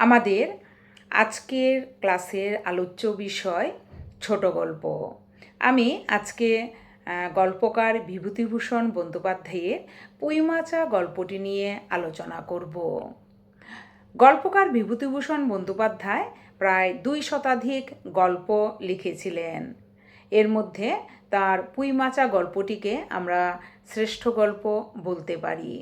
আমাদের আজকের ক্লাসের আলোচ্য বিষয় ছোট গল্প। আমি আজকে গল্পকার বিভূতিভূষণ বন্দ্যোপাধ্যায়ের পুইমাচা গল্পটি নিয়ে আলোচনা করব। গল্পকার বিভূতিভূষণ বন্দ্যোপাধ্যায় প্রায় দুই শতাধিক গল্প লিখেছিলেন। এর মধ্যে তার পুইমাচা গল্পটিকে আমরা শ্রেষ্ঠ গল্প বলতে পারি।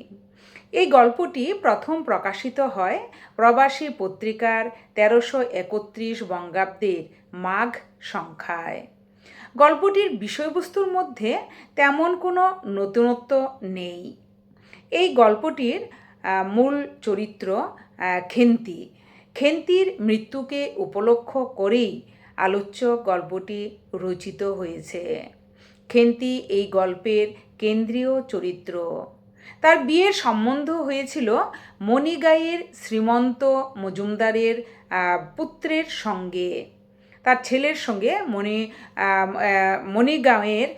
এই গল্পটি প্রথম প্রকাশিত হয় প্রবাসী পত্রিকার তেরোশো একত্রিশ বঙ্গাব্দের মাঘ সংখ্যায়। গল্পটির বিষয়বস্তুর মধ্যে তেমন কোনো নতুনত্ব নেই। এই গল্পটির মূল চরিত্র খেন্তি। খেন্তির মৃত্যুকে উপলক্ষ করেই আলোচ্য গল্পটি রচিত হয়েছে। খেন্তি এই গল্পের কেন্দ্রীয় চরিত্র। তার বিয়ের সম্বন্ধ হয়েছিল মণিগাঁয়ের শ্রীমন্ত মজুমদারের পুত্রের সঙ্গে। তার ছেলের সঙ্গে মণি মণিগাঁয়ের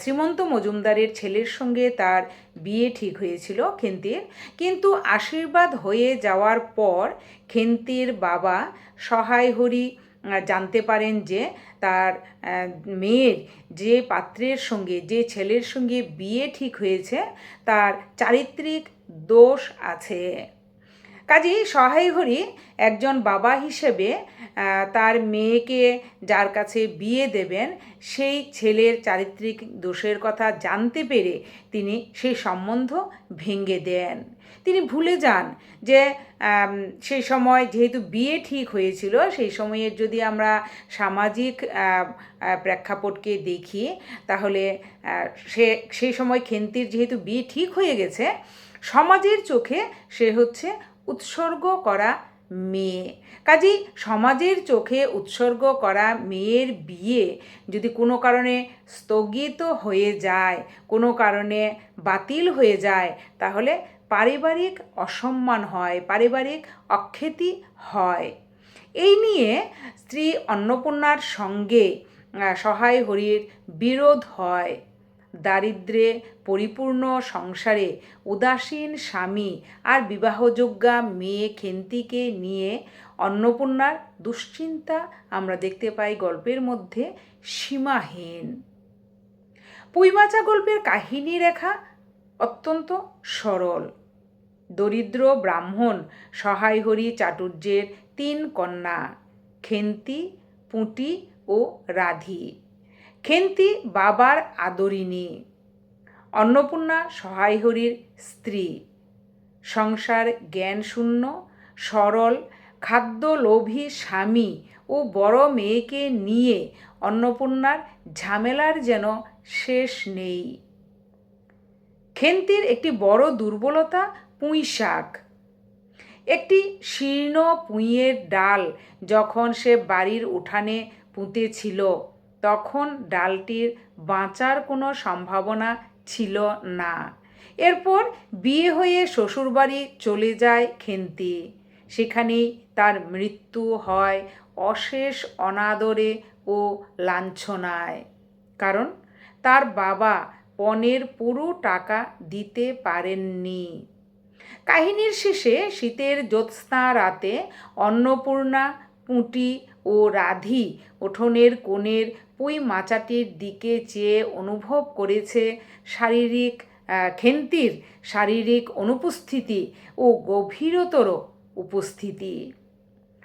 শ্রীমন্ত মজুমদারের ছেলের সঙ্গে তার বিয়ে ঠিক হয়েছিল খেন্তির। কিন্তু আশীর্বাদ হয়ে যাওয়ার পর খেন্তির বাবা সহায় হরি জানতে পারেন যে তার মেয়ের যে পাত্রের সঙ্গে, যে ছেলের সঙ্গে বিয়ে ঠিক হয়েছে, তার চারিত্রিক দোষ আছে। কাজেই সহায় হরি একজন বাবা হিসেবে তার মেয়েকে যার কাছে বিয়ে দেবেন, সেই ছেলের চারিত্রিক দোষের কথা জানতে পেরে তিনি সেই সম্বন্ধ ভেঙে দেন। তিনি ভুলে যান যে সেই সময় যেহেতু বিয়ে ঠিক হয়েছিল, সেই সময়ের যদি আমরা সামাজিক প্রেক্ষাপটকে দেখি, তাহলে সে, সেই সময় খেন্তির যেহেতু বিয়ে ঠিক হয়ে গেছে, সমাজের চোখে সে হচ্ছে উৎসর্গ করা মেয়ে। কাজেই সমাজের চোখে উৎসর্গ করা মেয়ের বিয়ে যদি কোনো কারণে স্থগিত হয়ে যায়, কোনো কারণে বাতিল হয়ে যায়, তাহলে পারিবারিক অসম্মান হয়, পারিবারিক অখ্যাতি হয়। এই নিয়ে স্ত্রী অন্নপূর্ণার সঙ্গে সহায় হরির বিরোধ হয়। দারিদ্র্যে পরিপূর্ণ সংসারে উদাসীন স্বামী আর বিবাহযোগ্যা মেয়ে খেন্তিকে নিয়ে অন্নপূর্ণার দুশ্চিন্তা আমরা দেখতে পাই গল্পের মধ্যে সীমাহীন। পুইমাচা গল্পের কাহিনী রেখা অত্যন্ত সরল। দরিদ্র ব্রাহ্মণ সহায়হরি চাটুর্যের তিন কন্যা, খেন্তি, পুঁটি ও রাধি। খেন্তি বাবার আদরিনী অন্নপূর্ণা সহায়হরির স্ত্রী। সংসার জ্ঞানশূন্য, সরল, খাদ্যলোভী স্বামী ও বড় মেয়েকে নিয়ে অন্নপূর্ণার ঝামেলার যেন শেষ নেই। খেন্তির একটি বড় দুর্বলতা পুঁই শাক। একটি শীর্ণ পুঁইয়ের ডাল যখন সে বাড়ির উঠানে পুঁতেছিল তখন ডালটির বাঁচার কোনো সম্ভাবনা ছিল না। এরপর বিয়ে হয়ে শ্বশুরবাড়ি চলে যায় খেন্তি। সেখানেই তার মৃত্যু হয় অশেষ অনাদরে ও লাঞ্ছনায়। কারণ তার বাবা পণের পুরো টাকা দিতে পারেননি। কাহিনীর শেষে শীতের জ্যোৎস্না রাতে অন্নপূর্ণা পুঁটি ও রাধি উঠোনের কোণের পুঁই মাচাটির দিকে চেয়ে অনুভব করেছে শারীরিক খেন্তির শারীরিক অনুপস্থিতি ও গভীরতর উপস্থিতি।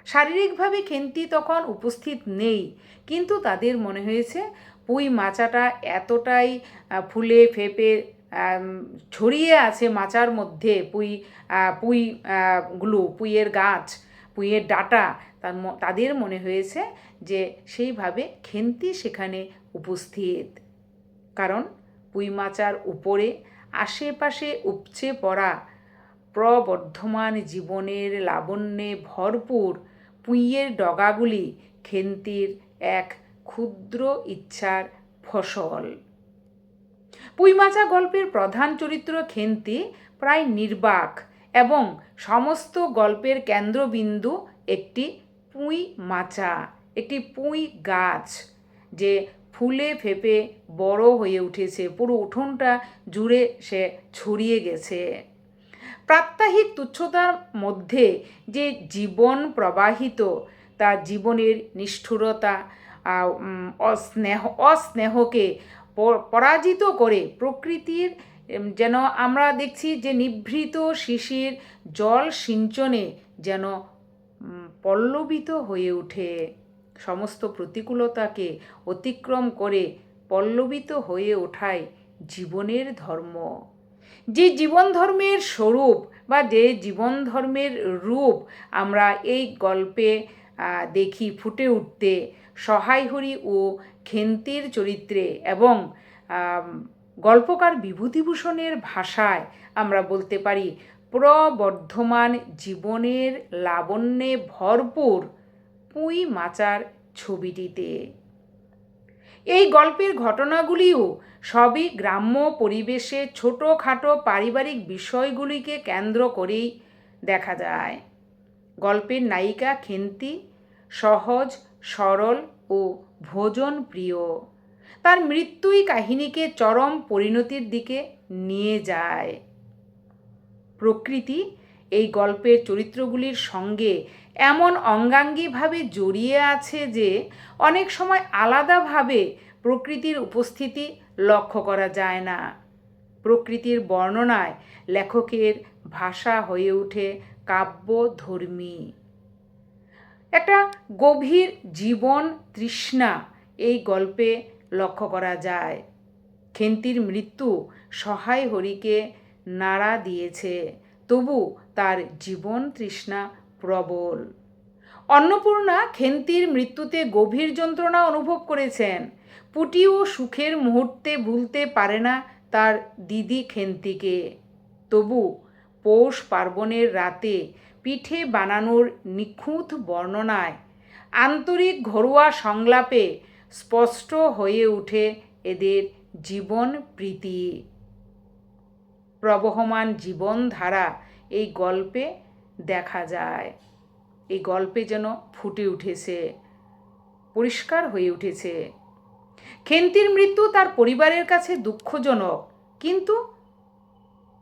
শারীরিকভাবে খেন্তি তখন উপস্থিত নেই, কিন্তু তাদের মনে হয়েছে পুঁই মাচাটা এতটাই ফুলে ফেপে ছড়িয়ে আছে মাচার মধ্যে পুঁই পুঁই গুলো, পুঁইয়ের গাছ। পুঁইয়ের ডাটা তার তাদের মনে হয়েছে যে সেইভাবে খেন্তি সেখানে উপস্থিত। কারণ পুঁই মাচার উপরে আশেপাশে উপচে পড়া প্রবর্ধমান জীবনের লাবণ্যে ভরপুর পুঁইয়ের ডগাগুলি খেন্তির এক ক্ষুদ্র ইচ্ছার ফসল। পুইমাচা গল্পের প্রধান চরিত্র খেন্তি, প্রায় নির্বাক এবং সমস্ত গল্পের কেন্দ্রবিন্দু একটি পুঁই মাচা, একটি পুঁই গাছ যে ফুলে ফেপে বড় হয়ে উঠেছে, পুরো উঠোনটা জুড়ে সে ছড়িয়ে গেছে। প্রাত্যহিক তুচ্ছতার মধ্যে যে জীবন প্রবাহিত, তা জীবনের নিষ্ঠুরতা অস্নেহ, অস্নেহকে পরাজিত করে প্রকৃতির যেন আমরা দেখছি যে নিভৃত শিশির জল সিঞ্চনে যেন পল্লবিত হয়ে ওঠে। সমস্ত প্রতিকূলতাকে অতিক্রম করে পল্লবিত হয়ে ওঠায় জীবনের ধর্ম। যে জীবন ধর্মের স্বরূপ বা যে জীবন ধর্মের রূপ আমরা এই গল্পে দেখি ফুটে উঠতে সহায় হরি ও খেন্তির চরিত্রে এবং গল্পকার বিভূতিভূষণের ভাষায় আমরা বলতে পারি, প্রবর্ধমান জীবনের লাবণ্যে ভরপুর পুঁই মাচার ছবিটিতে। এই গল্পের ঘটনাগুলিও সবই গ্রাম্য পরিবেশে ছোটোখাটো পারিবারিক বিষয়গুলিকে কেন্দ্র করেই দেখা যায়। গল্পের নায়িকা খেন্তি সহজ, সরল ও ভোজন প্রিয় তার মৃত্যুই কাহিনীকে চরম পরিণতির দিকে নিয়ে যায়। প্রকৃতি এই গল্পের চরিত্রগুলির সঙ্গে এমন অঙ্গাঙ্গিভাবে জড়িয়ে আছে যে অনেক সময় আলাদাভাবে প্রকৃতির উপস্থিতি লক্ষ্য করা যায় না। প্রকৃতির বর্ণনায় লেখকের ভাষা হয়ে ওঠে কাব্যধর্মী। একটা গভীর জীবন তৃষ্ণা এই গল্পে লক্ষ্য করা যায়। খেন্তির মৃত্যু সহায় হরিকে নাড়া দিয়েছে, তবু তার জীবন তৃষ্ণা প্রবল। অন্নপূর্ণা খেন্তির মৃত্যুতে গভীর যন্ত্রণা অনুভব করেছেন। পুটিও সুখের মুহূর্তে ভুলতে পারে না তার দিদি খেন্তিকে তবু পৌষ পার্বণের রাতে পিঠে বানানোর নিখুঁত বর্ণনায় আন্তরিক ঘরোয়া সংলাপে স্পষ্ট হয়ে ওঠে এদের জীবন প্রীতি। প্রবহমান জীবনধারা এই গল্পে দেখা যায়। এই গল্পে যেন ফুটে উঠেছে, পরিষ্কার হয়ে উঠেছে। খেন্তির মৃত্যু তার পরিবারের কাছে দুঃখজনক, কিন্তু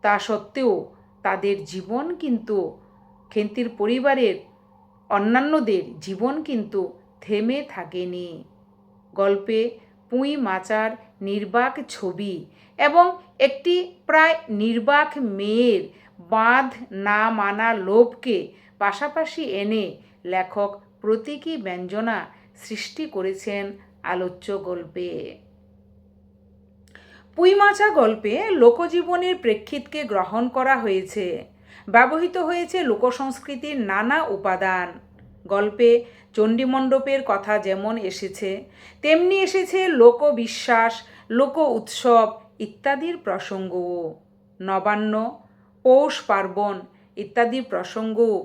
তা সত্ত্বেও তাদের জীবন কিন্তু, খেন্তির পরিবারের অন্যান্যদের জীবন কিন্তু থেমে থাকেনি। গল্পে পুঁই মাচার নির্বাক ছবি এবং একটি প্রায় নির্বাক মেয়ের বাঁধ না মানা লোভকে পাশাপাশি এনে লেখক প্রতীকী ব্যঞ্জনা সৃষ্টি করেছেন আলোচ্য গল্পে। পুইমাচা গল্পে লোকজীবনের প্রেক্ষিতকে গ্রহণ করা হয়েছে। ব্যবহৃত হয়েছে লোকসংস্কৃতির নানা উপাদান। গল্পে চণ্ডীমণ্ডপের কথা যেমন এসেছে, তেমনি এসেছে লোকবিশ্বাস লোক উৎসব ইত্যাদির প্রসঙ্গও। নবান্ন, পৌষ পার্বণ ইত্যাদি প্রসঙ্গও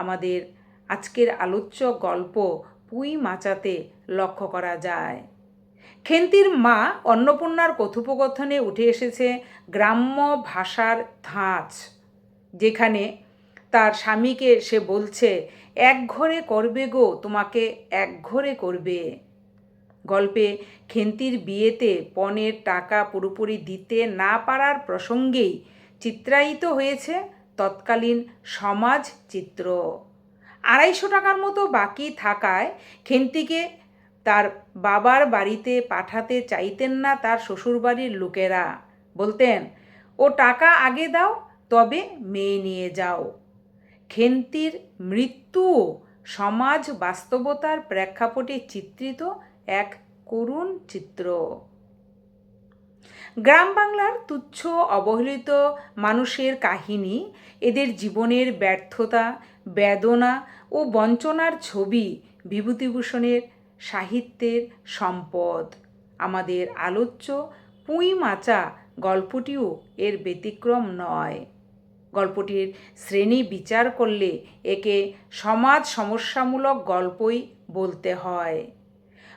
আমাদের আজকের আলোচ্য গল্প পুঁই মাচাতে লক্ষ্য করা যায়। খেন্তির মা অন্নপূর্ণার কথোপকথনে উঠে এসেছে গ্রাম্য ভাষার ধাঁচ, যেখানে তার স্বামীকে সে বলছে, এক ঘরে করবে গো, তোমাকে এক ঘরে করবে। গল্পে খেন্তির বিয়েতে পণের টাকা পুরোপুরি দিতে না পারার প্রসঙ্গেই চিত্রায়িত হয়েছে তৎকালীন সমাজ চিত্র। আড়াইশো টাকার মতো বাকি থাকায় খেন্তিকে তার বাবার বাড়িতে পাঠাতে চাইতেন না তার শ্বশুরবাড়ির লোকেরা। বলতেন, ও টাকা আগে দাও, তবে মেয়ে নিয়ে যাও। খেন্তির মৃত্যুও সমাজ বাস্তবতার প্রেক্ষাপটে চিত্রিত এক করুণ চিত্র। গ্রাম বাংলার তুচ্ছ অবহেলিত মানুষের কাহিনী, এদের জীবনের ব্যর্থতা, বেদনা ও বঞ্চনার ছবি বিভূতিভূষণের সাহিত্যের সম্পদ। আমাদের আলোচ্য পুঁই মাচা গল্পটিও এর ব্যতিক্রম নয়। গল্পটির শ্রেণি বিচার করলে একে সমাজ সমস্যামূলক গল্পই বলতে হয়।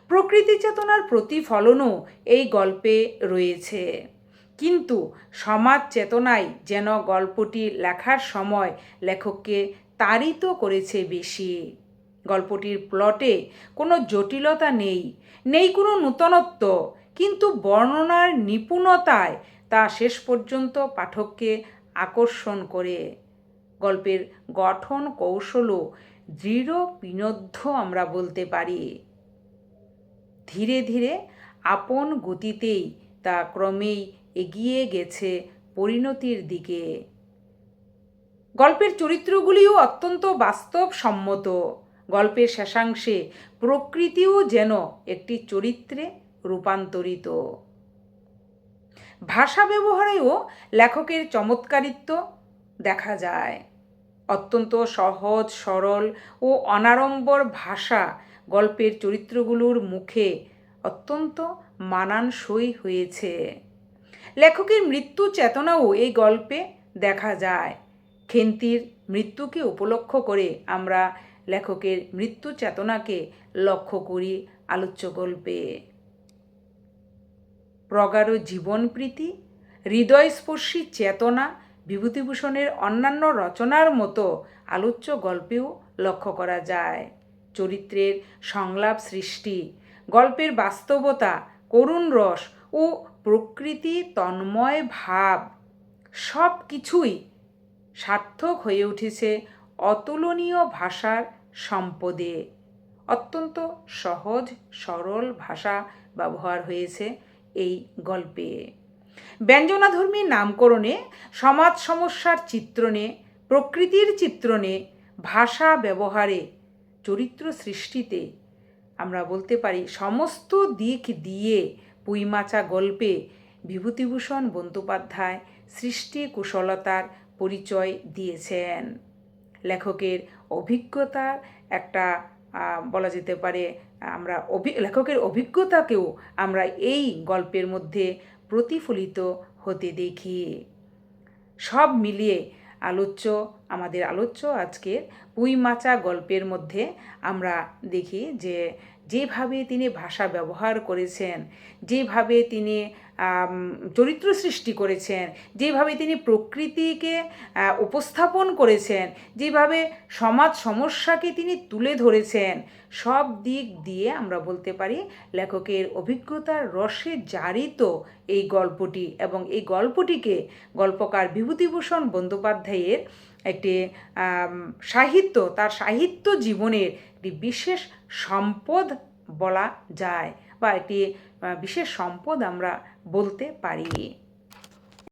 প্রকৃতি চেতনার প্রতিফলনও এই গল্পে রয়েছে। কিন্তু সমাজ চেতনাই যেন গল্পটি লেখার সময় লেখককে তাড়িত করেছে বেশি। গল্পটির প্লটে কোনো জটিলতা নেই নেই কোনো নূতনত্ব, কিন্তু বর্ণনার নিপুণতায় তা শেষ পর্যন্ত পাঠককে আকর্ষণ করে। গল্পের গঠন কৌশলও দৃঢ় পিনদ্ধ আমরা বলতে পারি। ধীরে ধীরে আপন গতিতেই তা ক্রমেই এগিয়ে গেছে পরিণতির দিকে। গল্পের চরিত্রগুলিও অত্যন্ত বাস্তবসম্মত। গল্পের শেষাংশে প্রকৃতিও যেন একটি চরিত্রে রূপান্তরিত। ভাষা ব্যবহারেও লেখকের চমৎকারিত্ব দেখা যায়। অত্যন্ত সহজ, সরল ও অনাড়ম্বর ভাষা গল্পের চরিত্রগুলোর মুখে অত্যন্ত মানানসই হয়েছে। লেখকের মৃত্যু চেতনাও এই গল্পে দেখা যায়। খেন্তির মৃত্যুকে উপলক্ষ করে আমরা লেখকের মৃত্যু চেতনাকে লক্ষ্য করি আলোচ্য গল্পে। প্রগাঢ় জীবনপ্রীতি, হৃদয়স্পর্শী চেতনা, বিভূতিভূষণের অন্যান্য রচনার মতো আলোচ্য গল্পেও লক্ষ্য করা যায়। চরিত্রের সংলাপ সৃষ্টি, গল্পের বাস্তবতা, করুণ রস ও প্রকৃতি তন্ময় ভাব সব কিছুই সার্থক হয়ে উঠেছে অতুলনীয় ভাষার সম্পদে। অত্যন্ত সহজ, সরল ভাষা ব্যবহার হয়েছে। এই গল্পে। ব্যঞ্জনাধর্মী নামকরণে, সমাজ সমস্যার চিত্রণে, প্রকৃতির চিত্রণে, ভাষা ব্যবহারে, চরিত্র সৃষ্টিতে। আমরা বলতে পারি, সমস্ত দিক দিয়ে পুইমাচা গল্পে বিভূতিভূষণ বন্দ্যোপাধ্যায় সৃষ্টি কুশলতার পরিচয় দিয়েছেন। লেখকের অভিজ্ঞতার একটা বলা যেতে পারে আমরা অভি, লেখকের অভিজ্ঞতাকেও আমরা এই গল্পের মধ্যে প্রতিফলিত হতে দেখি। সব মিলিয়ে আলোচ্য, আমাদের আলোচ্য আজকের পুইমাচা গল্পের মধ্যে আমরা দেখি যে, যেভাবে তিনি ভাষা ব্যবহার করেছেন, যেভাবে তিনি চরিত্র সৃষ্টি করেছেন, যেভাবে তিনি প্রকৃতিকে উপস্থাপন করেছেন, যেভাবে সমাজ সমস্যাকে তিনি তুলে ধরেছেন, সব দিক দিয়ে আমরা বলতে পারি লেখকের অভিজ্ঞতার রসে জারিত এই গল্পটি এবং এই গল্পটিকে গল্পকার বিভূতিভূষণ বন্দ্যোপাধ্যায়ের একটি সাহিত্য, তার সাহিত্য জীবনের একটি বিশেষ সম্পদ বলা যায় বা একটি বিশেষ সম্পদ আমরা বলতে পারি।